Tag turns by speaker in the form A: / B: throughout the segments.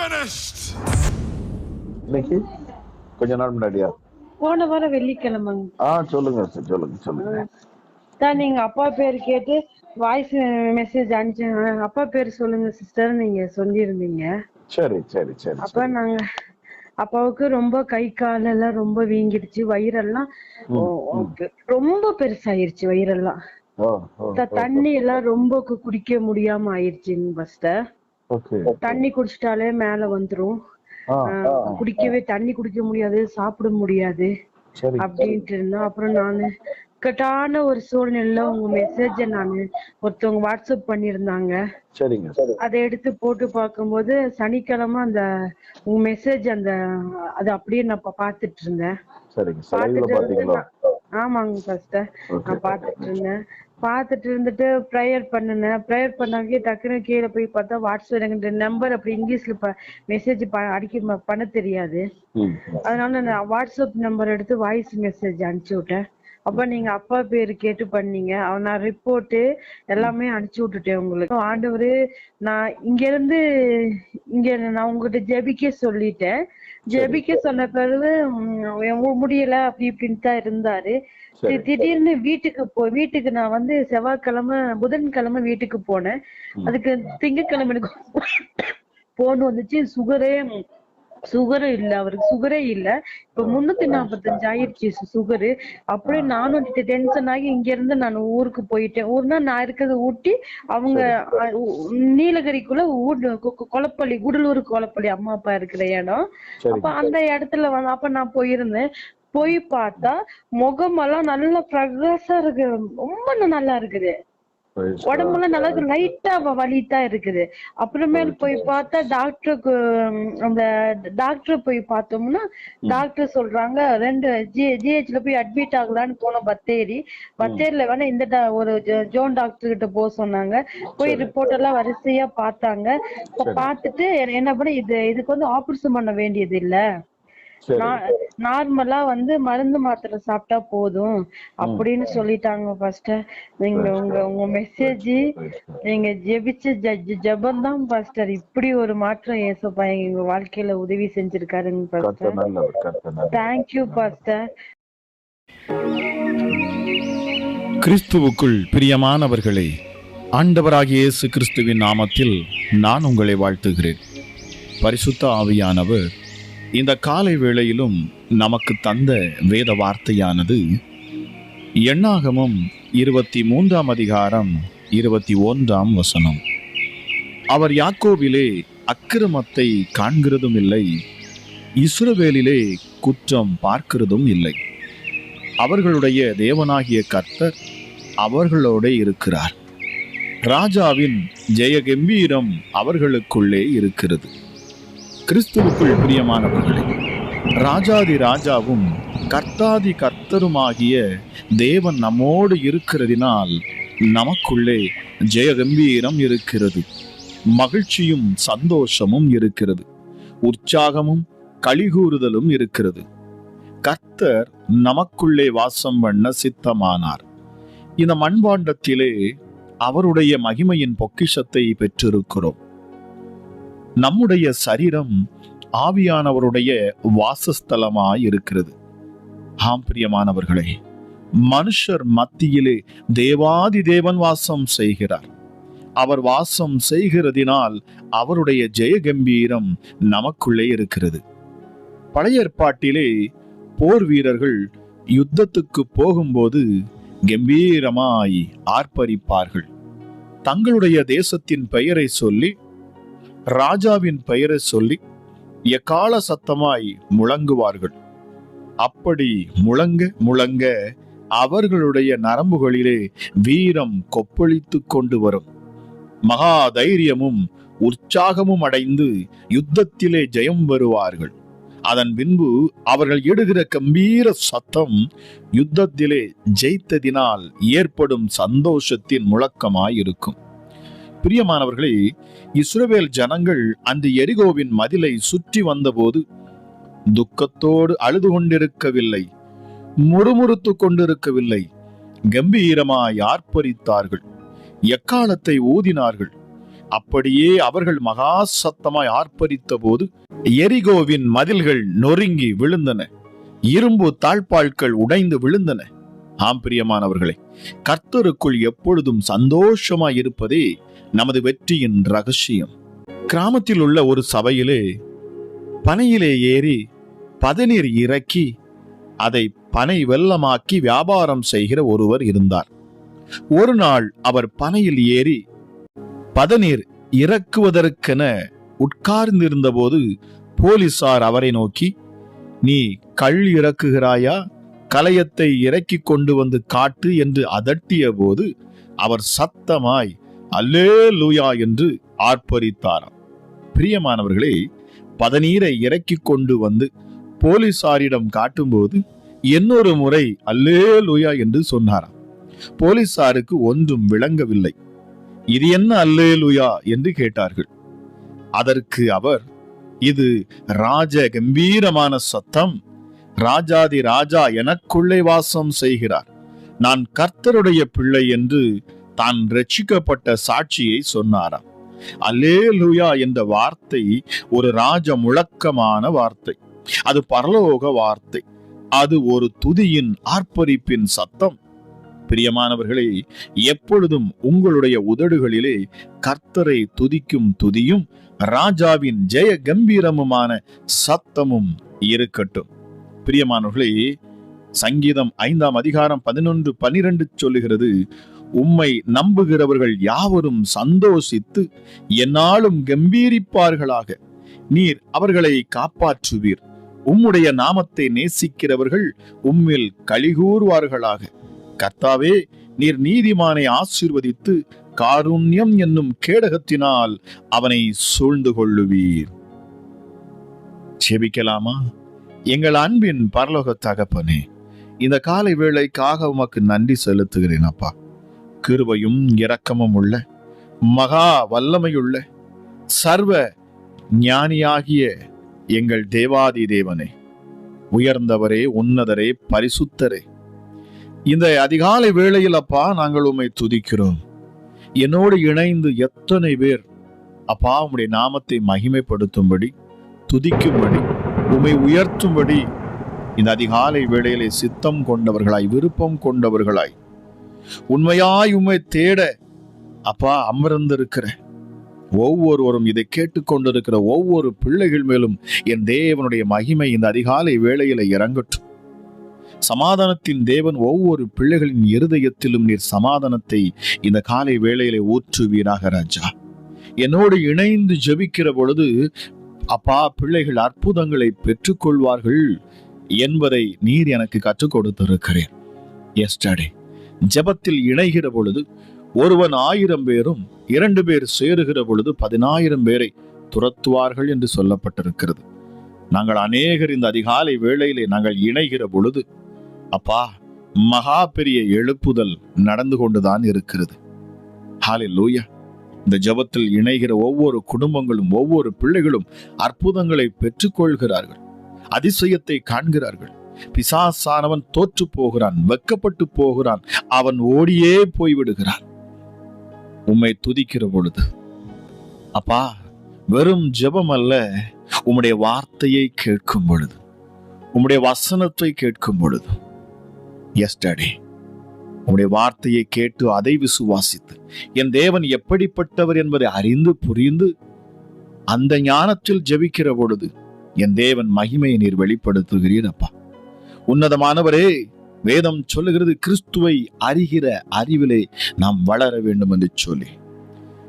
A: finished!
B: இன்னைக்கு கொஞ்ச நாள் முன்னாடியா?
C: போன வாரம் வெள்ளிக்கிழமைங்க.
B: ஆ சொல்லுங்க சார் சொல்லுங்க சொல்லுங்க.
C: தான் நீங்க அப்பா பேர் கேட்டு வாய்ஸ் மெசேஜ் அனுப்பிச்சு அப்பா பேர் சொல்லுங்க சிஸ்டர் நீங்க சொல்லியிருந்தீங்க.
B: சரி சரி சரி
C: அப்ப. நாங்க அப்பாவுக்கு ரொம்ப கை கால் எல்லாம் ரொம்ப வீங்கிடுச்சு வயிறெல்லாம். ரொம்ப பெருசாயிருச்சு வயிறெல்லாம். தண்ணி எல்லாம் ரொம்ப குடிக்க முடியாம ஆயிருச்சுங்க ஃபர்ஸ்ட்
B: ஓகே
C: தண்ணி குடிச்சிட்டாலே மேல வந்துரும். குடிக்கவே தண்ணி குடிக்க முடியாது சாப்பிட முடியாது. அப்படின்ட்டு இருந்தோம் அப்புறம் நானு இக்கட்டான ஒரு சூழ்நிலையில உங்க மெசேஜ நானு ஒருத்தவங்க வாட்ஸ்அப் பண்ணியிருந்தாங்க.
B: சரிங்க. சரி
C: அதை எடுத்து போட்டு பார்க்கும்போது சனிக்கிழமை அந்த உங்க மெசேஜ் அந்த அது அப்படியே நான் பா- பார்த்துட்டு இருந்தேன்.
B: பாத்தீங்களா
C: ஆமாங்க ஃபர்ஸ்ட்
B: ஓகே
C: நான் பார்த்துட்டு இருந்தேன் பார்த்துட்டு இருந்துட்டு ப்ரேயர் பண்ணினேன். ப்ரேயர் பண்ணாங்க டக்குன்னு கீழே போய் பார்த்தா வாட்ஸ்அப் எனக்கு நம்பர் அப்படி இங்கிலீஷ்ல மெசேஜ் அடிக்க பண்ண தெரியாது. அதனால நான் வாட்ஸ்அப் நம்பர் எடுத்து வாய்ஸ் மெசேஜ் அனுப்பிச்சு விட்டேன். அப்ப நீங்க அப்பா பேரு கேட்டு பண்ணீங்க. நான் ரிப்போர்ட்டு எல்லாமே அனுப்பிச்சு விட்டுட்டேன் உங்களுக்கு. ஆண்டவரு நான் இங்க இருந்து இங்க நான் உங்ககிட்ட ஜெபிக்க சொல்லிட்டேன். ஜெபிக்க சொன்ன பிறகு முடியல அப்படி இப்படின்னு தான் இருந்தாரு. திடீர்னு வீட்டுக்கு போ வீட்டுக்கு நான் வந்து செவ்வாய்க்கிழமை புதன்கிழமை வீட்டுக்கு போனேன். அதுக்கு திங்கட்கிழமை எனக்கு போன் வந்துச்சு. சுகரே சுகரே இல்ல அவருக்கு சுகரே இல்ல. இப்ப முன்னூத்தி நாற்பத்தஞ்சு ஆயிடுச்சு சுகரு. அப்படியே நானும் டென்ஷன் ஆகி இங்க இருந்து நான் ஊருக்கு போயிட்டேன். ஊர்னா நான் இருக்கிறது ஊட்டி அவங்க நீலகிரிக்குள்ள ஊடு கொலப்பள்ளி குடலூர் கொலப்பள்ளி அம்மா அப்பா இருக்கிற இடம். அப்ப அந்த இடத்துல வந்து அப்ப நான் போயிருந்தேன். போய் பார்த்தா முகமெல்லாம் நல்ல பிரகாசா இருக்கு. ரொம்ப நல்லா இருக்குது. உடம்பெல்லாம் நல்லா லைட்டா வலிதான் இருக்குது. அப்புறமேல் போய் பார்த்தா டாக்டருக்கு அந்த டாக்டர் போய் பார்த்தோம்னா டாக்டர் சொல்றாங்க ரெண்டு ஜி ஜிஹெச்ல போய் அட்மிட் ஆகலான்னு போனோம் பத்தேரி. பத்தேரியில வேணா இந்த ஒரு ஜோன் டாக்டர் கிட்ட போக சொன்னாங்க. போய் ரிப்போர்ட் எல்லாம் வரிசையா பார்த்தாங்க. பார்த்துட்டு என்ன- பண்ண இது இதுக்கு வந்து ஆபரேஷன் பண்ண வேண்டியது இல்ல. நார்மலா வந்து மருந்து மாத்திரை சாப்பிட்டா போதும் அப்படின்னு சொல்லிட்டாங்க ஃபர்ஸ்ட் நீங்க உங்க உங்க மெசேஜ். நீங்க ஜெபிச்ச ஜெபம் தான் பாஸ்டர் இப்படி ஒரு மாற்றம் ஏசப்பா எங்க வாழ்க்கையில உதவி செஞ்சிருக்காருங்க பாஸ்டர் தேங்க்யூ பாஸ்டர்
D: கிறிஸ்துவுக்குள் பிரியமானவர்களே ஆண்டவராகிய இயேசு கிறிஸ்துவின் நாமத்தில் நான் உங்களை வாழ்த்துகிறேன். பரிசுத்த ஆவியானவர் இந்த காலை வேளையிலும் நமக்கு தந்த வேத வார்த்தையானது எண்ணாகமும் இருபத்தி மூன்றாம் அதிகாரம் இருபத்தி ஒன்றாம் வசனம். அவர் யாக்கோவிலே அக்கிரமத்தை காண்கிறதும் இல்லை இஸ்ரவேலிலே குற்றம் பார்க்கிறதும் இல்லை. அவர்களுடைய தேவனாகிய கர்த்தர் அவர்களோட இருக்கிறார். ராஜாவின் ஜெயகம்பீரம் அவர்களுக்குள்ளே இருக்கிறது. கிறிஸ்துவுக்குள் பிரியமானவர்களே ராஜாதி ராஜாவும் கர்த்தாதி கர்த்தருமாகிய தேவன் நம்மோடு இருக்கிறதினால் நமக்குள்ளே ஜெய கம்பீரம் இருக்கிறது மகிழ்ச்சியும் சந்தோஷமும் இருக்கிறது உற்சாகமும் கழிகூறுதலும் இருக்கிறது. கர்த்தர் நமக்குள்ளே வாசம் பண்ண சித்தமானார். இந்த மண்பாண்டத்திலே அவருடைய மகிமையின் பொக்கிஷத்தை பெற்றிருக்கிறோம். நம்முடைய சரீரம் ஆவியானவருடைய வாசஸ்தலமாய் இருக்கிறது ஆம் பிரியமானவர்களே மனுஷர் மத்தியிலே தேவாதி தேவன் வாசம் செய்கிறார். அவர் வாசம் செய்கிறதினால் அவருடைய ஜெயகம்பீரம் நமக்குள்ளே இருக்கிறது. பழைய ஏற்பாட்டிலே போர் வீரர்கள் யுத்தத்துக்கு போகும்போது கம்பீரமாய் ஆர்ப்பரிப்பார்கள். தங்களுடைய தேசத்தின் பெயரை சொல்லி ராஜாவின் பெயரை சொல்லி எக்கால சத்தமாய் முழங்குவார்கள். அப்படி முழங்க முழங்க அவர்களுடைய நரம்புகளிலே வீரம் கொப்பளித்து கொண்டு வரும். மகா தைரியமும் உற்சாகமும் அடைந்து யுத்தத்திலே ஜெயம் வருவார்கள். அதன் பின்பு அவர்கள் இடுகிற கம்பீர சத்தம் யுத்தத்திலே ஜெயித்ததினால் ஏற்படும் சந்தோஷத்தின் முழக்கமாயிருக்கும். பிரியமானவர்களே இஸ்ரவேல் ஜனங்கள் அந்த எரிகோவின் மதிலை சுற்றி வந்தபோது துக்கத்தோடு அழுது கொண்டிருக்கவில்லை முறுமுறுத்து கொண்டிருக்கவில்லை கம்பீரமாய் ஆர்ப்பரித்தார்கள் எக்காலத்தை ஊதினார்கள். அப்படியே அவர்கள் மகா சத்தமாய் ஆர்ப்பரித்த போது எரிகோவின் மதில்கள் நொறுங்கி விழுந்தன இரும்பு தாழ்பாள்கள் உடைந்து விழுந்தன. ஆம் பிரியமானவர்களே கர்த்தருக்குள் எப்பொழுதும் சந்தோஷமாய் இருப்பதே நமது வெற்றியின் ரகசியம். கிராமத்தில் உள்ள ஒரு சபையிலே பனையிலே ஏறி பதநீர் இறக்கி அதை பனை வெல்லமாக்கி வியாபாரம் செய்கிற ஒருவர் இருந்தார். ஒரு நாள் அவர் பனையில் ஏறி பதநீர் இறக்குவதற்கென உட்கார்ந்திருந்தபோது போலீசார் அவரை நோக்கி நீ கள் இறக்குகிறாயா? கலையத்தை இறக்கி கொண்டு வந்து காட்டு என்று அதட்டிய போது அவர் சத்தமாய் அல்லே லூயா என்று ஆர்ப்பரித்தாராம். பிரியமானவர்களே பதநீரை இறக்கி கொண்டு வந்து போலீசாரிடம் காட்டும்போது இன்னொரு முறை அல்லே லூயா என்று சொன்னாராம். போலீசாருக்கு ஒன்றும் விளங்கவில்லை. இது என்ன அல்லே லூயா என்று கேட்டார்கள். அதற்கு அவர் இது ராஜ கம்பீரமான சத்தம் ராஜாதி ராஜா எனக்குள்ளே வாசம் செய்கிறார். நான் கர்த்தருடைய பிள்ளை என்று தான் ரட்சிக்கப்பட்ட சாட்சியை சொன்னாராம். அல்லேலூயா என்ற வார்த்தை ஒரு ராஜ முழக்கமான வார்த்தை. அது பரலோக வார்த்தை. அது ஒரு துதியின் ஆர்ப்பரிப்பின் சத்தம். பிரியமானவர்களே எப்பொழுதும் உங்களுடைய உதடுகளிலே கர்த்தரை துதிக்கும் துதியும் ராஜாவின் ஜெய கம்பீரமுமான சத்தமும் இருக்கட்டும். பிரியமானவர்களே சங்கீதம் ஐந்தாம் அதிகாரம் பதினொன்று பனிரெண்டு சொல்லுகிறது உம்மை நம்புகிறவர்கள் யாவரும் சந்தோஷித்து என்னாலும் கம்பீரிப்பார்களாக. நீர் அவர்களை காப்பாற்றுவீர். உம்முடைய நாமத்தை நேசிக்கிறவர்கள் உம்மில் கழிகூறுவார்களாக கர்த்தாவே நீர் நீதிமானை ஆசீர்வதித்து காருண்யம் என்னும் கேடகத்தினால் அவனை சூழ்ந்து கொள்ளுவீர் செபிக்கலாமா எங்கள் அன்பின் பரலோக தகப்பனே இந்த காலை வேளைக்காக உமக்கு நன்றி செலுத்துகிறேன் அப்பா. கிருபையும் இரக்கமும் உள்ள மகா வல்லமையுள்ள சர்வ ஞானியாகிய எங்கள் தேவாதி தேவனே உயர்ந்தவரே உன்னதரே பரிசுத்தரே. இந்த அதிகாலை வேளையில் அப்பா நாங்கள் உம்மை துதிக்கிறோம். என்னோடு இணைந்து எத்தனை பேர் அப்பா உம்முடைய நாமத்தை மகிமைப்படுத்தும்படி துதிக்கும்படி உம்மை உயர்த்தும்படி இந்த அதிகாலை வேளையிலே சித்தம் கொண்டவர்களாய் விருப்பம் கொண்டவர்களாய் உண்மையாய் உண்மை தேட அப்பா அமர்ந்திருக்கிற ஒவ்வொருவரும் இதை கேட்டுக்கொண்டிருக்கிற ஒவ்வொரு பிள்ளைகள் மேலும் என் தேவனுடைய மகிமை இந்த அதிகாலை வேளையில இறங்கட்டும். சமாதானத்தின் தேவன் ஒவ்வொரு பிள்ளைகளின் இருதயத்திலும் நீர் சமாதானத்தை இந்த காலை வேளையிலே ஊற்றுவீராக ராஜா. என்னோடு இணைந்து ஜெபிக்கிற பொழுது அப்பா பிள்ளைகள் அற்புதங்களை பெற்றுக்கொள்வார்கள் என்பதை நீர் எனக்கு கற்றுக் கொடுத்திருக்கிறேன். எஸ்டர்டே ஜெபத்தில் இணைகிற பொழுது ஒருவன் ஆயிரம் பேரும் இரண்டு பேர் சேருகிற பொழுது பதினாயிரம் பேரை துரத்துவார்கள் என்று சொல்லப்பட்டிருக்கிறது. நாங்கள் அநேகர் இந்த அதிகாலை வேளையிலே நாங்கள் இணைகிற பொழுது அப்பா மகா பெரிய எழுப்புதல் நடந்து கொண்டுதான் இருக்கிறது. ஹாலே லூயா இந்த ஜெபத்தில் இணைகிற ஒவ்வொரு குடும்பங்களும் ஒவ்வொரு பிள்ளைகளும் அற்புதங்களை பெற்றுக்கொள்கிறார்கள் அதிசயத்தை காண்கிறார்கள். பிசாசானவன் தோற்று போகிறான் வெக்கப்பட்டு போகிறான் அவன் ஓடியே போய்விடுகிறான். உம்மை துதிக்கிற பொழுது அப்பா வெறும் ஜெபம் அல்ல உம்முடைய வார்த்தையை கேட்கும் பொழுது உம்முடைய வசனத்தை கேட்கும் பொழுது எஸ்டே உம்முடைய வார்த்தையை கேட்டு அதை விசுவாசித்து என் தேவன் எப்படிப்பட்டவர் என்பதை அறிந்து புரிந்து அந்த ஞானத்தில் ஜெபிக்கிற பொழுது என் தேவன் மகிமையை நீர் வெளிப்படுத்துகிறீர் அப்பா. உன்னதமானவரே வேதம் சொல்லுகிறது கிறிஸ்துவை அறிகிற அறிவிலே நாம் வளர வேண்டும் என்று சொல்லி.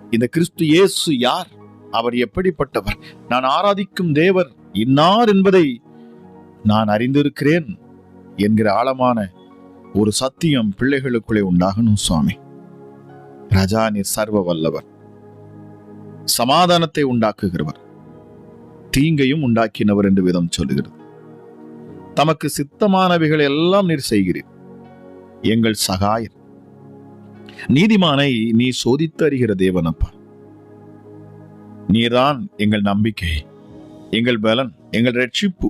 D: இந்த கிறிஸ்து இயேசு யார்? அவர் எப்படிப்பட்டவர்? நான் ஆராதிக்கும் தேவர் இன்னார் என்பதை நான் அறிந்திருக்கிறேன் என்கிற ஆழமான ஒரு சத்தியம் பிள்ளைகளுக்குள்ளே உண்டாகணும் சுவாமி. ராஜா நீர் சர்வ வல்லவர் சமாதானத்தை உண்டாக்குகிறவர். தீங்கையும் உண்டாக்கினவர் என்று விதம் சொல்லுகிறது. தமக்கு சித்தமானவைகள் எல்லாம் நீர் செய்கிறீர். எங்கள் சகாயர். நீதிமானை நீ சோதித்து அறிகிற தேவனப்பா. நீர்தான் எங்கள் நம்பிக்கை எங்கள் பலன் எங்கள் ரட்சிப்பு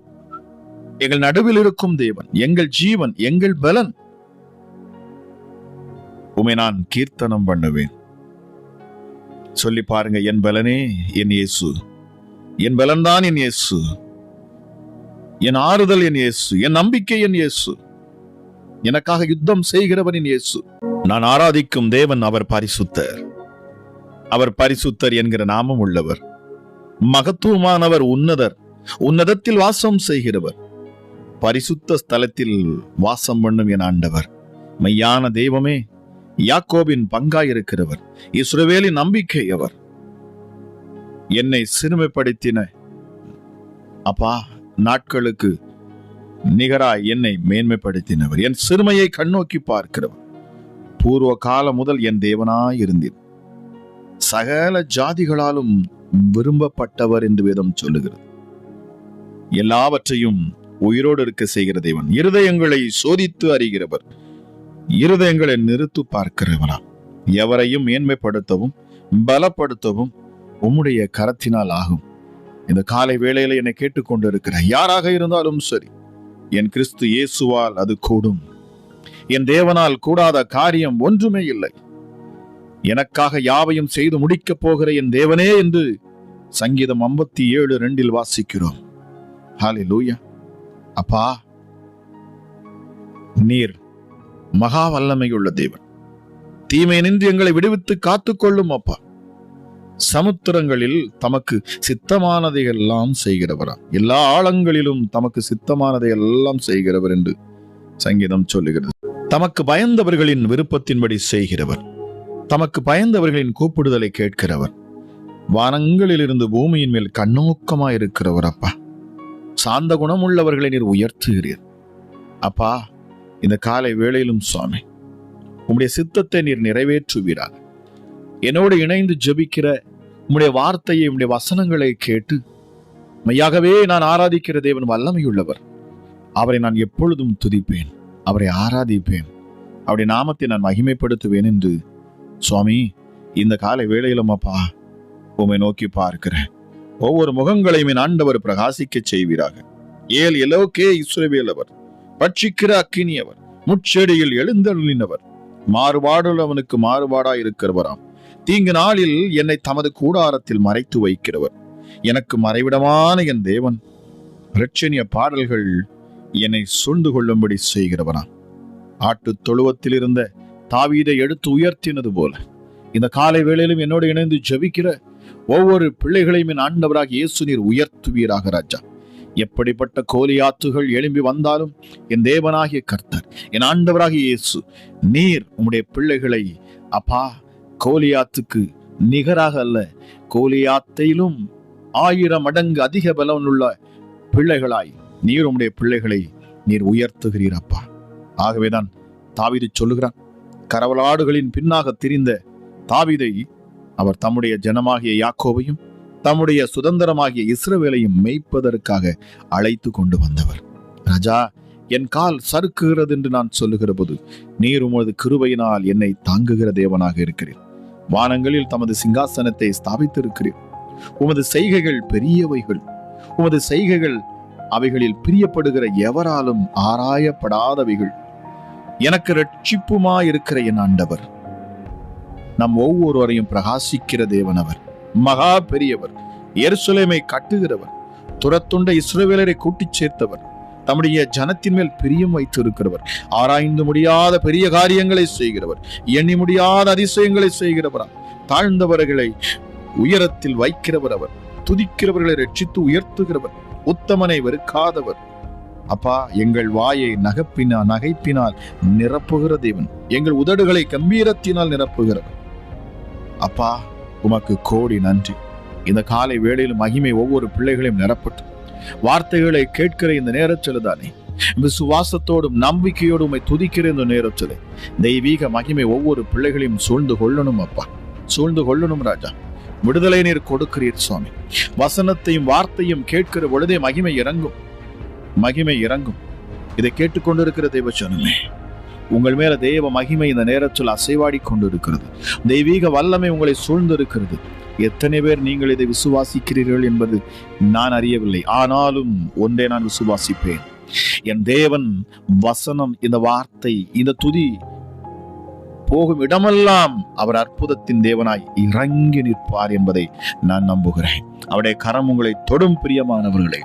D: எங்கள் நடுவில் இருக்கும் தேவன் எங்கள் ஜீவன் எங்கள் பலன். உமை நான் கீர்த்தனம் பண்ணுவேன். சொல்லி பாருங்க என் பலனே என் இயேசு. என் பலன்தான் என் இயேசு. என் ஆறுதல் என் இயேசு என் நம்பிக்கை என் இயேசு. எனக்காக யுத்தம் செய்கிறவன் இயேசு. நான் ஆராதிக்கும் தேவன் அவர் பரிசுத்தர். அவர் பரிசுத்தர் என்கிற நாமம் உள்ளவர். மகத்துவமானவர் உன்னதர். உன்னதத்தில் வாசம் செய்கிறவர். பரிசுத்த ஸ்தலத்தில் வாசம் பண்ணும் என் ஆண்டவர். மெய்யான தெய்வமே யாக்கோபின் பங்காயிருக்கிறவர். இஸ்ரவேலின் நம்பிக்கை அவர். என்னை சிறுமைப்படுத்தின. அப்பா நாட்களுக்கு நிகராய் என்னை மேன்மைப்படுத்தினவர். என் சிறுமையை கண்ணோக்கி பார்க்கிறவர். பூர்வ காலம் முதல் என் தேவனாய் இருந்தேன் சகல ஜாதிகளாலும் விரும்பப்பட்டவர் என்று வேதம் சொல்லுகிறது. எல்லாவற்றையும் உயிரோடு இருக்க செய்கிற தேவன். இருதயங்களை சோதித்து அறிகிறவர். இருதயங்களை நிறுத்து பார்க்கிறவனா எவரையும் மேன்மைப்படுத்தவும் பலப்படுத்தவும் உம்முடைய கரத்தினால் ஆகும். இந்த காலை வேளையில என்னை கேட்டுக்கொண்டிருக்கிற யாராக இருந்தாலும் சரி என் கிறிஸ்து இயேசுவால் அது கூடும். என் தேவனால் கூடாத காரியம் ஒன்றுமே இல்லை. எனக்காக யாவையும் செய்து முடிக்கப் போகிற என் தேவனே என்று சங்கீதம் ஐம்பத்தி ஏழு ரெண்டில் வாசிக்கிறோம். ஹாலே லூயா அப்பா நீர் மகா வல்லமையுள்ள தேவன். தீமை நின்று எங்களை விடுவித்து காத்துக்கொள்ளும் அப்பா. சமுத்திரங்களில் தமக்கு சித்தமானதை எல்லாம் செய்கிறவரா? எல்லா ஆழங்களிலும் தமக்கு சித்தமானதை எல்லாம் செய்கிறவர் என்று சங்கீதம் சொல்லுகிறது. தமக்கு பயந்தவர்களின் விருப்பத்தின்படி செய்கிறவர். தமக்கு பயந்தவர்களின் கூப்பிடுதலை கேட்கிறவர். வானங்களிலிருந்து பூமியின் மேல் கண்ணோக்கமாக இருக்கிறவர் அப்பா. சாந்த குணமுள்ளவர்களை நீர் உயர்த்துகிறீர். அப்பா இந்த காலை வேளையிலும் சுவாமி உம்முடைய சித்தத்தை நீர் நிறைவேற்றுவீராக. என்னோடு இணைந்து ஜெபிக்கிற உம்முடைய வார்த்தையை உம்முடைய வசனங்களை கேட்டு மையாகவே நான் ஆராதிக்கிற தேவன் வல்லமையுள்ளவர். அவரை நான் எப்பொழுதும் துதிப்பேன். அவரை ஆராதிப்பேன். அவருடைய நாமத்தை நான் மகிமைப்படுத்துவேன் என்று சுவாமி இந்த காலை வேளையிலும் உமை உம்மை நோக்கி பார்க்கிறேன். ஒவ்வொரு முகங்களையும் என் ஆண்டவர் பிரகாசிக்க செய்வீராக. ஏல் எலோகே இஸ்ரவேலவர் பட்சிக்கிற அக்கினியவர் முச்செடியில் எழுந்தருளினவர் மாறுபாடுள்ளவனுக்கு மாறுபாடா இருக்கிறவராம் தீங்கு நாளில் என்னை தமது கூடாரத்தில் மறைத்து வைக்கிறவர். எனக்கு மறைவிடமான என் தேவன் இரட்சணிய பாடல்கள் என்னை சூழ்ந்து கொள்ளும்படி செய்கிறவனா. ஆட்டுத் தொழுவத்தில் இருந்த தாவீதை எடுத்து உயர்த்தினது போல இந்த காலை வேளையிலும் என்னோடு இணைந்து ஜெபிக்கிற ஒவ்வொரு பிள்ளைகளையும் என் ஆண்டவராக இயேசு நீர் உயர்த்துவீராக ராஜா. எப்படிப்பட்ட கோலியாத்துகள் எழும்பி வந்தாலும் என் தேவனாகிய கர்த்தர் என் ஆண்டவராகிய இயேசு நீர் உம்முடைய பிள்ளைகளை அப்பா கோலியாத்துக்கு நிகராக அல்ல. கோலியாத்தையிலும் ஆயிரம் மடங்கு அதிக பலனுள்ள பிள்ளைகளாய் நீர் உம்முடைய பிள்ளைகளை நீர் உயர்த்துகிறீர் அப்பா ஆகவேதான் தாவிதை சொல்லுகிறான் கரவலாடுகளின் பின்னாக திரிந்த தாவிதை அவர் தம்முடைய ஜனமாகிய யாக்கோவையும் தம்முடைய சுதந்திரமாகிய இஸ்ரவேலையும் மெய்ப்பதற்காக அழைத்து கொண்டு வந்தவர். ராஜா என் கால் சறுக்குகிறது என்று நான் சொல்லுகிற போது நீர் உமது கிருபையினால் என்னை தாங்குகிற தேவனாக இருக்கிறேன் வானங்களில் தமது சிங்காசனத்தை ஸ்தாபித்திருக்கிறீர். உமது செய்கைகள் பெரியவைகள். உமது செய்கைகள் அவைகளில் பிரியப்படுகிற எவராலும் ஆராயப்படாதவைகள். எனக்கு ரட்சிப்புமாயிருக்கிற என் ஆண்டவர். நம் ஒவ்வொருவரையும் பிரகாசிக்கிற தேவன் அவர். மகா பெரியவர். எருசலேமை கட்டுகிறவர். துரத்துண்ட இஸ்ரவேலரை கூட்டிச் சேர்த்தவர். தம்முடைய ஜனத்தின் மேல் பிரியம் வைத்திருக்கிறவர். ஆராய்ந்து முடியாத பெரிய காரியங்களை செய்கிறவர். எண்ணி முடியாத அதிசயங்களை செய்கிறவரா? தாழ்ந்தவர்களை உயரத்தில் வைக்கிறவர் அவர். துதிக்கிறவர்களை ரட்சித்து உயர்த்துகிறவர். உத்தமனை வெறுக்காதவர். அப்பா எங்கள் வாயை நகப்பினால் நகைப்பினால் நிரப்புகிற தேவன். எங்கள் உதடுகளை கம்பீரத்தினால் நிரப்புகிறவர். அப்பா உமக்கு கோடி நன்றி. இந்த காலை வேளையில் மகிமை ஒவ்வொரு பிள்ளைகளையும் நிரப்பட்டும். வார்த்தைகளை கேட்கிற இந்த நேரத்தில் தானே விசுவாசத்தோடும் நம்பிக்கையோடும் துதிக்கிற இந்த நேரத்தில் தெய்வீக மகிமை ஒவ்வொரு பிள்ளைகளையும் சூழ்ந்து கொள்ளணும் அப்பா. சூழ்ந்து கொள்ளணும் ராஜா. விடுதலை நீர் கொடுக்கிறீர் சுவாமி. வசனத்தையும் வார்த்தையும் கேட்கிற பொழுதே மகிமை இறங்கும். மகிமை இறங்கும். இதை கேட்டுக்கொண்டிருக்கிற தேவச்சனமே உங்கள் மேல தெய்வ மகிமை இந்த நேரத்தில் அசைவாடி கொண்டிருக்கிறது. தெய்வீக வல்லமை உங்களை சூழ்ந்திருக்கிறது. எத்தனை பேர் நீங்கள் இதை விசுவாசிக்கிறீர்கள் என்பது நான் அறியவில்லை. ஆனாலும் ஒன்றே நான் விசுவாசிப்பேன். என் தேவன் வசனம் இந்த வார்த்தை இந்த துதி போகும் இடமெல்லாம் அவர் அற்புதத்தின் தேவனாய் இறங்கி நிற்பார் என்பதை நான் நம்புகிறேன். அவருடைய கரம் உங்களை தொடும் பிரியமானவர்களே.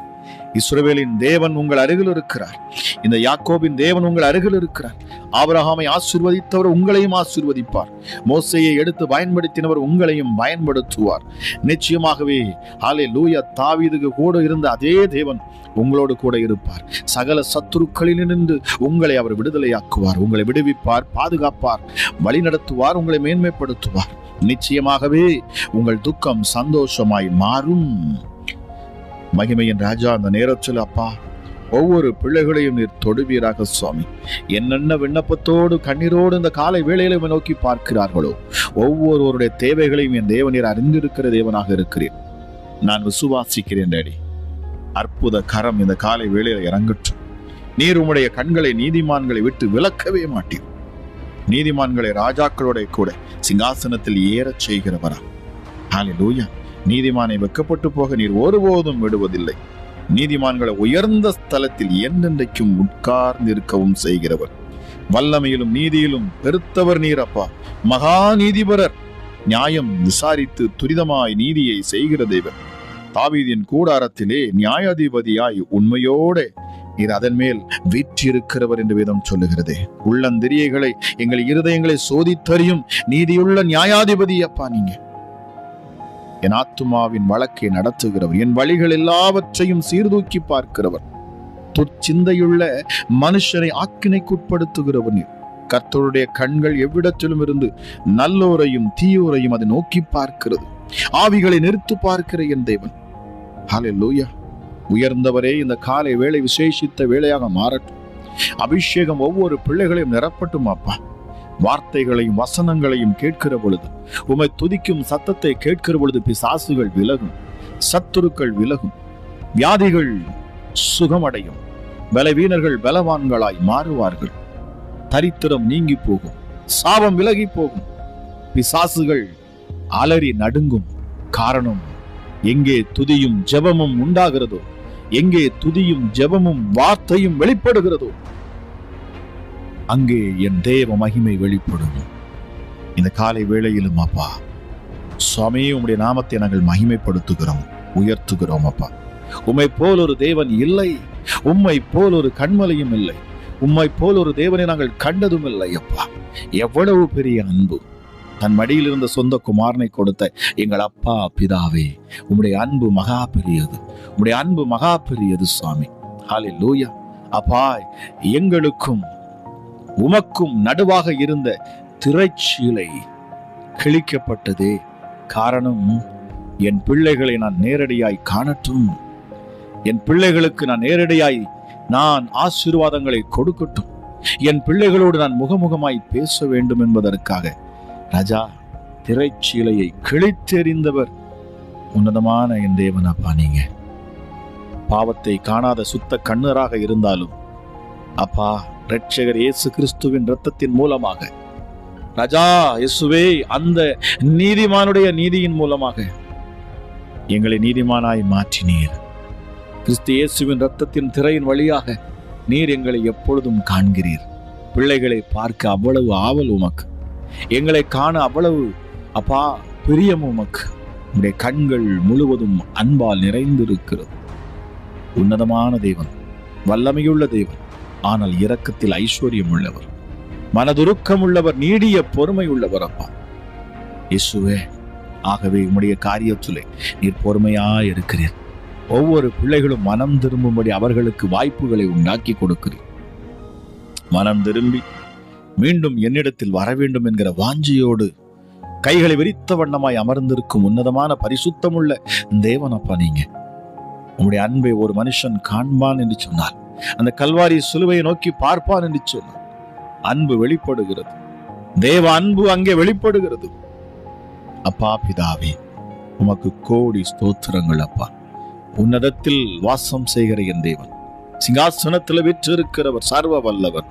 D: இஸ்ரவேலின் தேவன் உங்கள் அருகில் இருக்கிறார். இந்த யாக்கோபின் தேவன் உங்கள் அருகில் இருக்கிறார். ஆபரகாமை ஆசிர்வதித்தவர் உங்களையும் ஆசிர்வதிப்பார். மோசையை எடுத்து பயன்படுத்தினவர் உங்களையும் பயன்படுத்துவார். நிச்சயமாகவே ஆலே லூயா தாவீதுக்கு கூட இருந்த அதே தேவன் உங்களோடு கூட இருப்பார். சகல சத்துருக்களிலிருந்து உங்களை அவர் விடுதலையாக்குவார். உங்களை விடுவிப்பார் பாதுகாப்பார் வழிநடத்துவார் உங்களை மேன்மைப்படுத்துவார். நிச்சயமாகவே உங்கள் துக்கம் சந்தோஷமாய் மாறும். மகிமையின் ராஜா அந்த நேரத்தில் அப்பா ஒவ்வொரு பிள்ளைகளையும் நீர் தொடுவீராக சுவாமி. என்னென்ன விண்ணப்பத்தோடு கண்ணீரோடு இந்த காலை வேளையில நோக்கி பார்க்கிறார்களோ ஒவ்வொருவருடைய தேவைகளையும் என் தேவநீர் அறிந்திருக்கிற தேவனாக இருக்கிறேன் நான் விசுவாசிக்கிறேன் டேடி. அற்புத கரம் இந்த காலை வேளையில இறங்கட்டும். நீர் உம்முடைய கண்களை நீதிமான்களை விட்டு விலக்கவே மாட்டீர். நீதிமான்களை ராஜாக்களோட கூட சிங்காசனத்தில் ஏறச் செய்கிறவரா? ஹalleluya. நீதிமானை வெக்கப்பட்டு போக நீர் ஒருபோதும் விடுவதில்லை. நீதிமான்களை உயர்ந்த ஸ்தலத்தில் என்றென்றைக்கும் உட்கார்ந்திருக்கவும் செய்கிறவர். வல்லமையிலும் நீதியிலும் பெருத்தவர் நீர் அப்பா. மகா நீதிபரர். நியாயம் விசாரித்து துரிதமாய் நீதியை செய்கிற தேவர் தாவீதின் கூடாரத்திலே நியாயாதிபதியாய் உண்மையோட நீர் அதன் மேல் வீற்றிருக்கிறவர் என்று வேதம் சொல்லுகிறதே. உள்ளந்திரியைகளை எங்கள் இருதயங்களை சோதித்தறியும் நீதியுள்ள நியாயாதிபதி அப்பா நீங்க. என் ஆத்துமாவின் வழக்கை நடத்துகிறவர் என் வழிகள் எல்லாவற்றையும் சீர்தூக்கி பார்க்கிறவர். துர்ச்சிந்தையுள்ள மனுஷனை ஆக்கினைக்குட்படுத்துகிறவர் நீர். கர்த்தருடைய கண்கள் எவ்விடத்திலும் இருந்து நல்லோரையும் தீயோரையும் அதை நோக்கி பார்க்கிறது. ஆவிகளை நிறுத்து பார்க்கிற என் தேவன். ஹalleluya. உயர்ந்தவரே இந்த காலை வேளை விசேஷித்த வேலையாக மாறட்டும். அபிஷேகம் ஒவ்வொரு பிள்ளைகளையும் நிரப்பட்டும் அப்பா வார்த்தைகளையும் வசனங்களையும் கேட்கிற பொழுது உமை துதிக்கும் சத்தத்தை கேட்கிற பொழுது பிசாசுகள் விலகும் சத்துருக்கள் விலகும் வியாதிகள் சுகமடையும் பலவீனர்கள் பலவான்களாய் மாறுவார்கள். தரித்திரம் நீங்கி போகும் சாபம் விலகி போகும். பிசாசுகள் அலறி நடுங்கும் காரணம் எங்கே துதியும் ஜெபமும் உண்டாகிறதோ எங்கே துதியும் ஜெபமும் வார்த்தையும் வெளிப்படுகிறதோ அங்கே என் தேவ மகிமை வெளிப்படும். இந்த காலை வேளையிலும் அப்பா சுவாமியே உம்முடைய நாமத்தை நாங்கள் மகிமைப்படுத்துகிறோம் உயர்த்துகிறோம் அப்பா. உம்மை போல் ஒரு தேவன் இல்லை உம்மை போல் ஒரு கண்மலையும் இல்லை உம்மை போல் ஒரு தேவனை நாங்கள் கண்டதும் இல்லை அப்பா. எவ்வளவு பெரிய அன்பு. தன் மடியில் இருந்த சொந்த குமாரனை கொடுத்த எங்கள் அப்பா பிதாவே உம்முடைய அன்பு மகா பெரியது உம்முடைய அன்பு மகா பெரியது சுவாமி. ஹாலே லூயா அப்பா எங்களுக்கும் உமக்கும் நடுவாக இருந்த திரைச்சீலை கிழிக்கப்பட்டதே காரணம். என் பிள்ளைகளை நான் நேரடியாய் காணட்டும். என் பிள்ளைகளுக்கு நான் நேரடியாய் நான் ஆசீர்வாதங்களை கொடுக்கட்டும். என் பிள்ளைகளோடு நான் முகமுகமாய் பேச வேண்டும் என்பதற்காக ராஜா திரைச்சீலையை கிழித்தெறிந்தவர் உன்னதமான என் தேவன் அப்பா நீங்க. பாவத்தை காணாத சுத்த கண்ணராக இருந்தாலும் அப்பா இரட்சகர் இயேசு கிறிஸ்துவின் இரத்தத்தின் மூலமாக. ரஜா இயேசுவே அந்த நீதிமானுடைய நீதியின் மூலமாக. எங்களை நீதிமானாய் மாற்றினீர். கிறிஸ்து இயேசுவின் இரத்தத்தின் திரையின் வழியாக நீர் எங்களை எப்பொழுதும் காண்கிறீர். பிள்ளைகளை பார்க்க அவ்வளவு ஆவல் உமக்கு. எங்களை காண அவ்வளவு அப்பா பிரியம் உமக்கு. உடைய கண்கள் முழுவதும் அன்பால் நிறைந்திருக்கிறது. உன்னதமான தெய்வன் வல்லமையுள்ள தெய்வன் ஆனால் இரக்கத்தில் ஐஸ்வர்யம் உள்ளவர் மனதுருக்கம் உள்ளவர் நீடிய பொறுமை உள்ளவர் அப்பா. இயேசுவே ஆகவே உம்முடைய காரியத்திலே நீர் பொறுமையா இருக்கிறீர். ஒவ்வொரு பிள்ளைகளும் மனம் திரும்பும்படி அவர்களுக்கு வாய்ப்புகளை உண்டாக்கி கொடுக்கிறீர். மனம் திரும்பி மீண்டும் என்னிடத்தில் வர வேண்டும் என்கிற வாஞ்சியோடு கைகளை விரித்த வண்ணமாய் அமர்ந்திருக்கும் உன்னதமான பரிசுத்தமுள்ள தேவனப்பா நீங்க. உங்களுடைய அன்பை ஒரு மனுஷன் காண்பான் என்று சொன்னார் அந்த கல்வாரி சிலுவையை நோக்கி பார்ப்பான் என்று சொன்னான் அன்பு வெளிப்படுகிறது. தேவ அன்பு அங்கே வெளிப்படுகிறது. அப்பா பிதாவே உமக்கு கோடி ஸ்தோத்திரங்கள் அப்பா. உன்னதத்தில் வாசம் செய்கிற என் தேவன். சிங்காசனத்தில் விற்றிருக்கிறவர் சர்வ வல்லவர்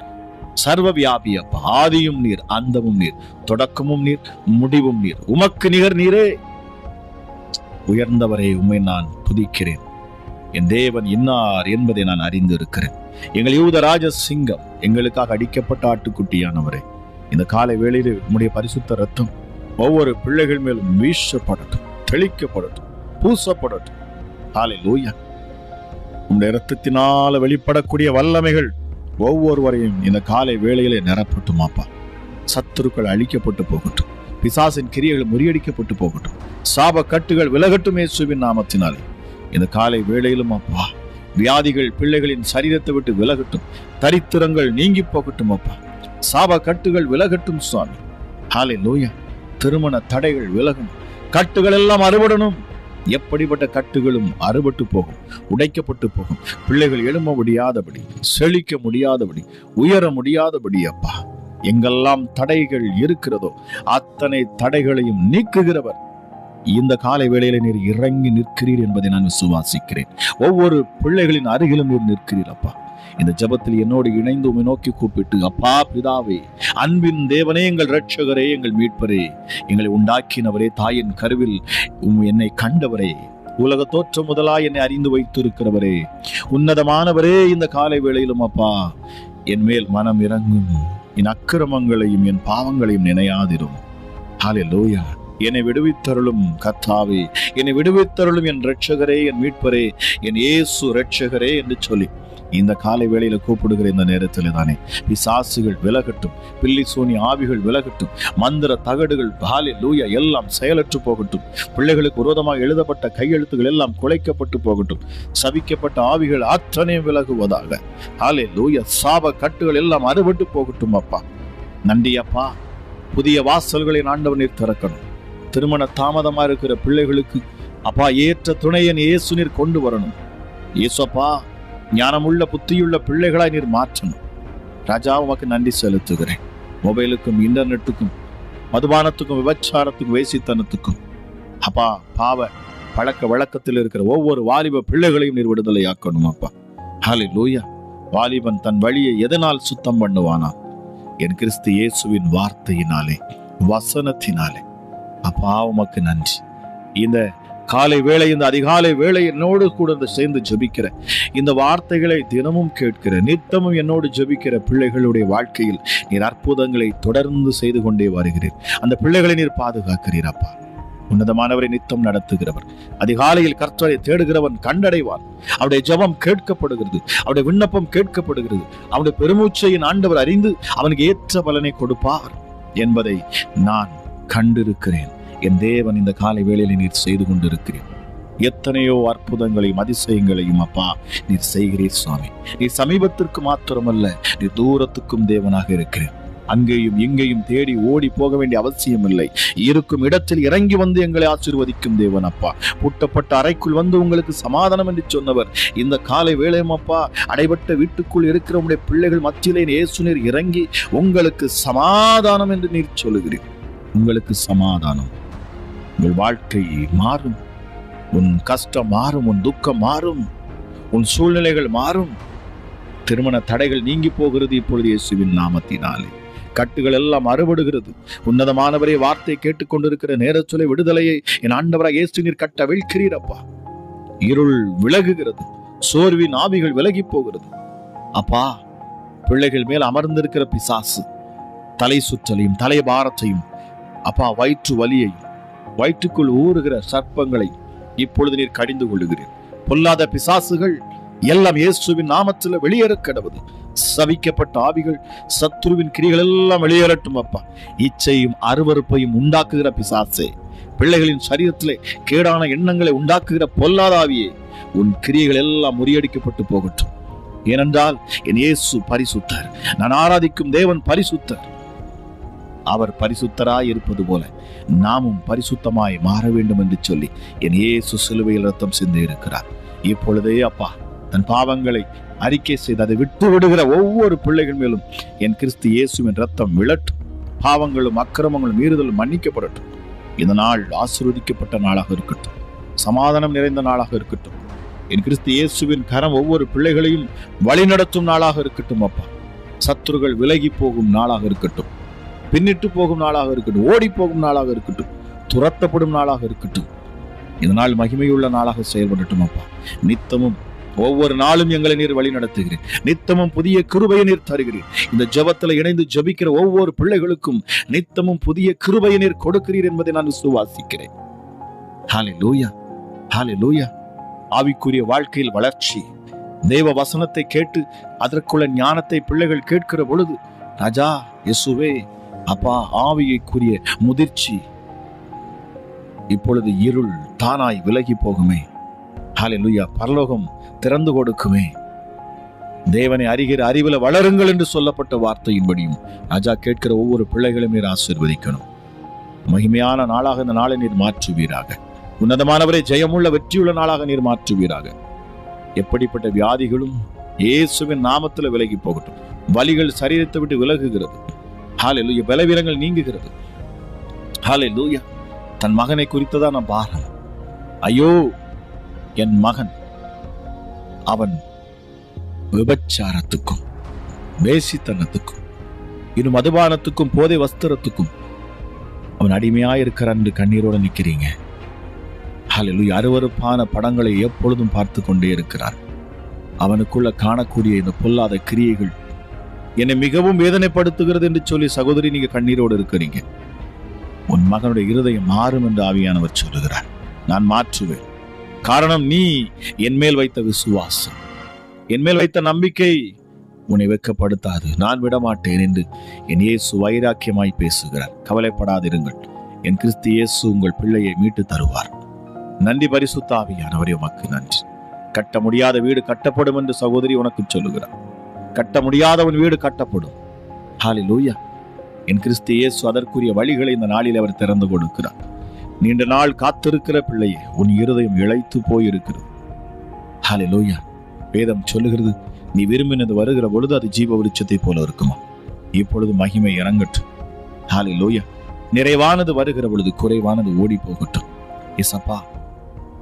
D: சர்வ வியாபி அப்பா ஆதியும் நீர் அந்தமும் நீர் தொடக்கமும் நீர் முடிவும் நீர். உமக்கு நிகர் நீரே. உயர்ந்தவரை உம்மை நான் துதிக்கிறேன். என் தேவன் இன்னார் என்பதை நான் அறிந்து இருக்கிறேன் எங்கள் யூத ராஜ சிங்கம் எங்களுக்காக அடிக்கப்பட்ட ஆட்டுக்குட்டியானவரே. இந்த காலை வேளையில் உம்முடைய பரிசுத்த ரத்தம் ஒவ்வொரு பிள்ளைகள் மேலும் வீசப்படட்டும் தெளிக்கப்படட்டும் பூசப்படட்டும். காலை லூயா உம்முடைய ரத்தத்தினால் வெளிப்படக்கூடிய வல்லமைகள் ஒவ்வொருவரையும் இந்த காலை வேளையிலே நிரப்பட்டும் அப்பா சத்துருக்கள் அழிக்கப்பட்டு போகட்டும். பிசாசின் கிரியைகள் முறியடிக்கப்பட்டு போகட்டும். சாப கட்டுகள் விலகட்டும் இயேசுவின் நாமத்தினாலே. இந்த காலை வேளையிலும் அப்பா வியாதிகள் பிள்ளைகளின் சரீரத்தை விட்டு விலகட்டும் தரித்திரங்கள் நீங்கி போகட்டும் அப்பா. சாப கட்டுகள் விலகட்டும் சுவாமி. ஹாலே லோயா திருமண தடைகள் விலகும். கட்டுகள் எல்லாம் அறுபடணும். எப்படிப்பட்ட கட்டுகளும் அறுபட்டு போகும் உடைக்கப்பட்டு போகும். பிள்ளைகள் எழும்ப முடியாதபடி செழிக்க முடியாதபடி உயர முடியாதபடி அப்பா. எங்கெல்லாம் தடைகள் இருக்கிறதோ அத்தனை தடைகளையும் நீக்குகிறவர் இந்த காலை வேளையில நீர் இறங்கி நிற்கிறீர் என்பதை நான் விசுவாசிக்கிறேன். ஒவ்வொரு பிள்ளைகளின் அருகிலும் நீர் நிற்கிறீர் அப்பா. இந்த ஜெபத்தில் என்னோடு இணைந்து உண்மை நோக்கி கூப்பிட்டு அப்பா பிதாவே அன்பின் தேவனே எங்கள் இரட்சகரே எங்கள் மீட்பரே எங்களை உண்டாக்கினவரே தாயின் கருவில் உம் என்னை கண்டவரே உலக தோற்றம் முதலாய் என்னை அறிந்து வைத்திருக்கிறவரே உன்னதமானவரே இந்த காலை வேளையிலும் அப்பா. என் மேல் மனம் இறங்கும். என் அக்கிரமங்களையும் என் பாவங்களையும் நினையாதிரும். ஹalleluya. என்னை விடுவித்தருளும் கத்தாவே என்னை விடுவித்தருளும் என் ரட்சகரே என் மீட்பரே என் இயேசு ரட்சகரே என்று சொல்லி இந்த காலை வேளையில கூப்பிடுகிற இந்த நேரத்தில் தானே பிசாசுகள் விலகட்டும் பில்லி சோனி ஆவிகள் விலகட்டும் மந்திர தகடுகள் பாலே லூயா எல்லாம் செயலற்று போகட்டும் பிள்ளைகளுக்கு விரோதமாக எழுதப்பட்ட கையெழுத்துகள் எல்லாம் குலைக்கப்பட்டு போகட்டும் சவிக்கப்பட்ட ஆவிகள் அத்தனையும் விலகுவதாக. ஹாலே லூயா சாப கட்டுகள் எல்லாம் அறுபட்டு போகட்டும் அப்பா. நன்றி அப்பா புதிய வாசல்களை ஆண்டவன் நீர் திறக்கணும். திருமண தாமதமா இருக்கிற பிள்ளைகளுக்கு அப்பா ஏற்ற துணையன் இயேசு நீர் கொண்டு வரணும். இயேசுப்பா ஞானமுள்ள புத்தியுள்ள பிள்ளைகளாய் நீர் மாற்றணும். ராஜா உமக்கு நன்றி செலுத்துகிறேன். மொபைலுக்கும் இன்டர்நெட்டுக்கும் மதுபானத்துக்கும் விபச்சாரத்துக்கும் வேசித்தனத்துக்கும். அப்பா பாவ பழக்க வழக்கத்தில் இருக்கிற ஒவ்வொரு வாலிப பிள்ளைகளையும் நீர் விடுதலையாக்கணும் அப்பா. ஹாலே லூயா வாலிபன் தன் வழியை எதனால் சுத்தம் பண்ணுவானா? என் கிறிஸ்து இயேசுவின் வார்த்தையினாலே வசனத்தினாலே. அப்பா உமக்கு நன்றி. இந்த காலை வேளை இந்த அதிகாலை வேளை என்னோடு கூட இந்த சேர்ந்து ஜெபிக்கிற இந்த வார்த்தைகளை தினமும் கேட்கிற நித்தமும் என்னோடு ஜெபிக்கிற பிள்ளைகளுடைய வாழ்க்கையில் நீர் அற்புதங்களை தொடர்ந்து செய்து கொண்டே வருகிறீர். அந்த பிள்ளைகளை நீர் பாதுகாக்கிறீர் அப்பா. உன்னதமானவரை நித்தம் நடத்துகிறவர். அதிகாலையில் கர்த்தரை தேடுகிறவன் கண்டடைவான். அவருடைய ஜெபம் கேட்கப்படுகிறது. அவருடைய விண்ணப்பம் கேட்கப்படுகிறது. அவருடைய பெருமூச்சையின் ஆண்டவர் அறிந்து அவனுக்கு ஏற்ற பலனை கொடுப்பார் என்பதை நான் கண்டிருக்கிறேன். என் தேவன் இந்த காலை வேளையில் நீர் செய்து கொண்டிருக்கிறேன் எத்தனையோ அற்புதங்களையும் அதிசயங்களையும் அப்பா நீர் செய்கிறீர் சுவாமி. நீர் சமீபத்திற்கு மாத்திரமல்ல நீர் தூரத்துக்கும் தேவனாக இருக்கிறேன் அங்கேயும் இங்கேயும் தேடி ஓடி போக வேண்டிய அவசியம் இல்லை இருக்கும் இடத்தில் இறங்கி வந்து எங்களை ஆசீர்வதிக்கும் தேவன் அப்பா. பூட்டப்பட்ட அறைக்குள் வந்து உங்களுக்கு சமாதானம் என்று சொன்னவர். இந்த காலை வேளையும் அப்பா அடைபட்ட வீட்டுக்குள் இருக்கிற உடைய பிள்ளைகள் மத்தியிலே இயேசு நீர் இறங்கி உங்களுக்கு சமாதானம் என்று நீர் சொல்லுகிறீர். உங்களுக்கு சமாதானம். உங்கள் வாழ்க்கை மாறும். உன் கஷ்டம் மாறும் உன் துக்கம் மாறும். உன் சூழ்நிலைகள் மாறும். திருமண தடைகள் நீங்கி போகிறது இப்பொழுது இயேசுவின் நாமத்தினாலே. கட்டுகள் எல்லாம் அறுபடுகிறது. உன்னதமானவரே வார்த்தை கேட்டுக்கொண்டிருக்கிற நேரச்சொலை விடுதலையை என் ஆண்டவராக இயேசு நீர் கட்ட வீழ்கிறீரப்பா இருள் விலகுகிறது. சோர்வின் ஆவிகள் விலகி போகிறது. அப்பா பிள்ளைகள் மேல் அமர்ந்திருக்கிற பிசாசு தலை சுற்றலையும் தலை பாரத்தையும் அப்பா வயிற்று வலியையும் வயிற்றுக்குள் ஊறுகிற சர்ப்பங்களை இப்பொழுது நீர் கடிந்து கொள்ளுகிறீர். பொல்லாத பிசாசுகள் எல்லாம் இயேசுவின் நாமத்தில் வெளியேற கடவுது சவிக்கப்பட்ட ஆவிகள் சத்ருவின் கிரிகள் எல்லாம் வெளியேறட்டும் அப்பா. இச்சையும் அருவருப்பையும் உண்டாக்குகிற பிசாசே. பிள்ளைகளின் சரீரத்திலே கேடான எண்ணங்களை உண்டாக்குகிற பொல்லாத ஆவியே உன் கிரியைகள் எல்லாம் முறியடிக்கப்பட்டு போகட்டும். ஏனென்றால் என் இயேசு பரிசுத்தர். நான் ஆராதிக்கும் தேவன் பரிசுத்தர். அவர் பரிசுத்தராய் இருப்பது போல நாமும் பரிசுத்தமாய் மாற வேண்டும் என்று சொல்லி என் ஏ சிலுவையில் ரத்தம் சிந்தி இருக்கிறார். இப்பொழுதே அப்பா தன் பாவங்களை அறிக்கை செய்து அதை விட்டு விடுகிற ஒவ்வொரு பிள்ளைகள் மேலும் என் கிறிஸ்து இயேசுவின் ரத்தம் விழட்டும். பாவங்களும் அக்கிரமங்களும் மீறுதலும் மன்னிக்கப்படட்டும். இந்த நாள் ஆசீர்வதிக்கப்பட்ட நாளாக இருக்கட்டும். சமாதானம் நிறைந்த நாளாக இருக்கட்டும். என் கிறிஸ்து இயேசுவின் கரம் ஒவ்வொரு பிள்ளைகளையும் வழிநடத்தும் நாளாக இருக்கட்டும் அப்பா. சத்துருகள் விலகி போகும் நாளாக இருக்கட்டும். பின்னிட்டு போகும் நாளாக இருக்கட்டும் ஓடி போகும் நாளாக இருக்கட்டும் துரத்தப்படும் நாளாக இருக்கட்டும். இதனால் மகிமையுள்ள நாளாக செயல்படட்டும் அப்பா. நித்தமும் ஒவ்வொரு நாளும் எங்களை நீர் வழி நடத்துகிறேன் நித்தமும் புதிய கிருபையை நீர் தருகிறீர். இந்த ஜெபத்துல இணைந்து ஜெபிக்கிற ஒவ்வொரு பிள்ளைகளுக்கும் நித்தமும் புதிய கிருபையை நீர் கொடுக்கிறீர் என்பதை நான் விசுவாசிக்கிறேன். ஹாலே லூயா ஆவிக்குரிய வாழ்க்கையில் வளர்ச்சி. தேவ வசனத்தை கேட்டு அதற்குள்ள ஞானத்தை பிள்ளைகள் கேட்கிற பொழுது ராஜா யசுவே அப்பா ஆவியைக்குரிய முதிர்ச்சி. இப்பொழுது இருள் தானாய் விலகி போகுமே. ஹalleluya. பரலோகம் திறந்து கொடுக்குமே. தேவனை அறிகிற அறிவுல வளருங்கள் என்று சொல்லப்பட்ட வார்த்தையின்படியும் ராஜா கேட்கிற ஒவ்வொரு பிள்ளைகளும் நீர் ஆசீர்வதிக்கணும். மகிமையான நாளாக இந்த நாளை நீர் மாற்றுவீராக. உன்னதமானவரை ஜெயமுள்ள வெற்றியுள்ள நாளாக நீர் மாற்றுவீராக. எப்படிப்பட்ட வியாதிகளும் இயேசுவின் நாமத்துல விலகி போகட்டும். வலிகள் சரீரத்தை விட்டு விலகுகிறது. ஹalleluya. பலவீனங்கள் நீங்குகிறது. ஹalleluya. தன் மகனை குறித்ததான பாரம் ஐயோ என் மகன். அவன் விபச்சாரத்துக்கும் வேசித்தனத்துக்கும் இரு மதுபானத்துக்கும் போதை வஸ்திரத்துக்கும் அவன் அடிமையாயிருக்கிறான் என்று கண்ணீரோட நிக்கிறீங்க. ஹalleluya. அருவருப்பான படங்களை எப்பொழுதும் பார்த்து கொண்டே இருக்கிறார். அவனுக்குள்ள காணக்கூடிய இந்த பொல்லாத கிரியைகள் என்னை மிகவும் வேதனைப்படுத்துகிறது என்று சொல்லி சகோதரி நீங்க கண்ணீரோடு இருக்கிறீங்க. உன் மகனுடைய இருதயம் மாறும் என்று ஆவியானவர் சொல்லுகிறார். நான் மாற்றுவேன். காரணம் நீ என் மேல் வைத்த விசுவாசம். என் மேல் வைத்த நம்பிக்கை உன்னை வெட்கப்படுத்தாது. நான் விடமாட்டேன் என்று என் இயேசு வைராக்கியமாய் பேசுகிறார். கவலைப்படாதிருங்கள். என் கிறிஸ்து இயேசு உங்கள் பிள்ளையை மீட்டு தருவார். நன்றி பரிசுத்தாவியானவரே உமக்கு நன்றி. கட்ட முடியாத வீடு கட்டப்படும் என்று சகோதரி உனக்கு சொல்லுகிறார். கட்ட முடியாதவன் வீடு கட்டப்படும். ஹalleluya என் கிறிஸ்து இயேசு அதற்குரிய வழிகளை இந்த நாளில் அவர் திறந்து கொடுக்கிறார். நீண்ட நாள் காத்திருக்கிற பிள்ளையே உன் இருதயம் இழைத்து போயிருக்கிறது. ஹalleluya வேதம் சொல்லுகிறது நீ விரும்பினது வருகிற பொழுது அது ஜீவ விருட்சத்தை போல இருக்குமா? இப்பொழுது மகிமை இறங்கட்டும். ஹாலி லூயா நிறைவானது வருகிற பொழுது குறைவானது ஓடி போகட்டும் இசப்பா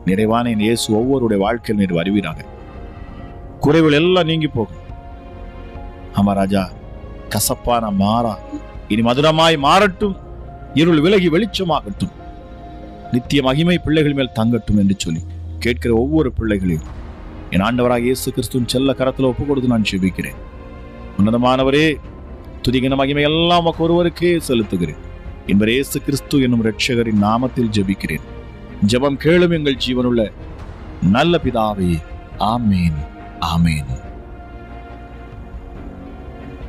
D: நிறைவான என் இயேசு ஒவ்வொருடைய வாழ்க்கையில் நீர் வருவீராங்க குறைவுகள் எல்லாம் நீங்கி போகும். ஆமா ராஜா கசப்பான மாறா இனி மதுரமாய் மாறட்டும் இருள் விலகி வெளிச்சமாகட்டும். நித்திய மகிமை பிள்ளைகள் மேல் தங்கட்டும் என்று சொல்லி கேட்கிற ஒவ்வொரு பிள்ளைகளையும் என் ஆண்டவராக இயேசு கிறிஸ்துவின் செல்ல கரத்தில் ஒப்பு கொடுத்து நான் செபிக்கிறேன். உன்னதமானவரே துதிகின மகிமை எல்லாம் ஒருவருக்கே செலுத்துகிறேன். என்பர் இயேசு கிறிஸ்து என்னும் ரட்சகரின் நாமத்தில் ஜெபிக்கிறேன். ஜெபம் கேளும் எங்கள் ஜீவனுள்ள நல்ல பிதாவே ஆமேன் ஆமேன்.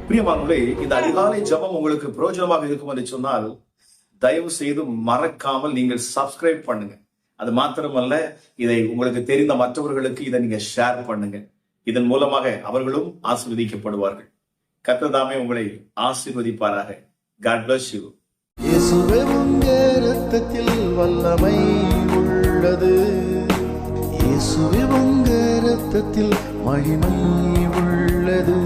A: பிரியமானவர்களே இந்த அதிகாலை ஜெபம் உங்களுக்கு பிரயோஜனமாக இருக்கும் என்று சொன்னால் தயவு செய்து மறக்காமல் நீங்கள் சப்ஸ்கிரைப் பண்ணுங்க. அது மாத்திரமல்ல இதை உங்களுக்கு தெரிந்த மற்றவர்களுக்கு இதை நீங்க ஷேர் பண்ணுங்க. இதன் மூலமாக அவர்களும் ஆசிர்வதிக்கப்படுவார்கள். கத்ததாமே உங்களை ஆசிர்வதிப்பாராக. காட்
E: பிளஸ் யூ ரத்தத்தில் வல்லமை உள்ளது. இயேசுவே உங்க ரத்தத்தில் மகிமை உள்ளது.